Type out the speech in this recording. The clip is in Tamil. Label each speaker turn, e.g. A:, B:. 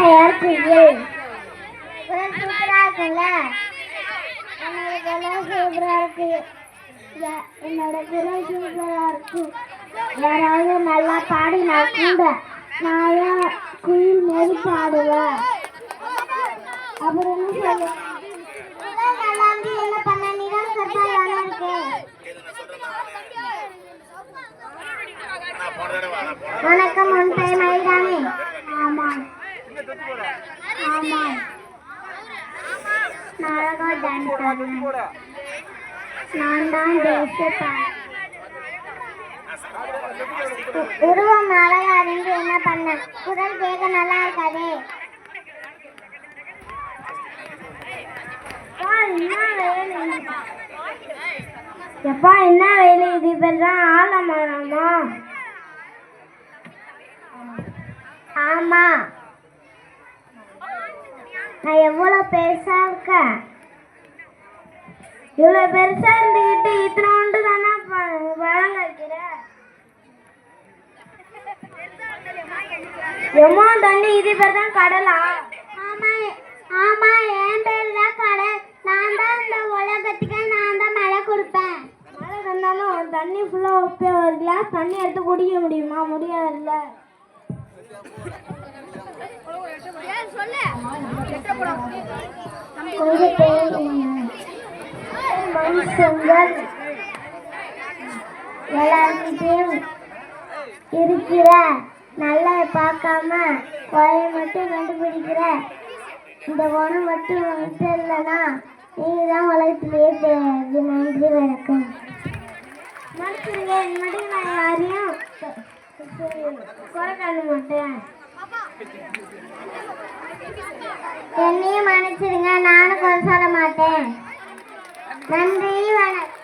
A: தயார் குயில் குரல் சூப்பரா இருக்குல்ல இருக்கு என்னோட குரல் இருக்கு. யாராவது நல்லா பாடினா கூட நான் குயில் மாரி பாடுவேன் அப்புறம் என்ன சொல்லு? நல்லா என்ன பண்ண? நீ தான் இருக்கு. வணக்கம் ஒன் டைம் மயில்தானே ஆமாம் ஆமாம் நான் அழகா டான்ஸ் நான் தான் தேசப்பேன் உருவம் அழகா இருந்து என்ன பண்ண? குரல் கேட்க நல்லா இருக்காதே. என்ன வேலை? எப்பா என்ன வேலை? இது பேர் தான் ஆலமரமா? ஆமா. நான் எவ்வளோ பெருசா இருக்கேன் இவ்வளோ பெருசா இருந்துகிட்டு இத்தனோண்டு தானே பழம் வைக்கிற? எம்மா தண்ணி இது பேர் தான் கடலா? ஆமா ஆமா என் பேர் தான் கடல். நான் தான் இந்த உலகத்துக்கு நான் தான் மழை கொடுப்பேன். மழை தந்தாலும் தண்ணி ஃபுல்லாக ஒரு கிளாஸ் தண்ணி எடுத்து குடிக்க முடியுமா? முடியாதுல்ல. கொஞ்சம் பேருங்க மனுஷங்கள் எல்லார்கிட்டையும் இருக்கிற நல்லா பார்க்காம குறைய மட்டும் கண்டுபிடிக்கிற இந்த ஒன்று மட்டும் உங்கள்கிட்ட இல்லைன்னா நீங்கள் தான் உலகத்திலேயே பெரிய நன்றி வணக்கம் மனுஷங்க இது மட்டும் நான் யாரையும் குறை காண மாட்டேன் என்னையும் மன்னிச்சிடுங்க. நானும் குறை சொல்ல மாட்டேன். நன்றி வணக்கம்.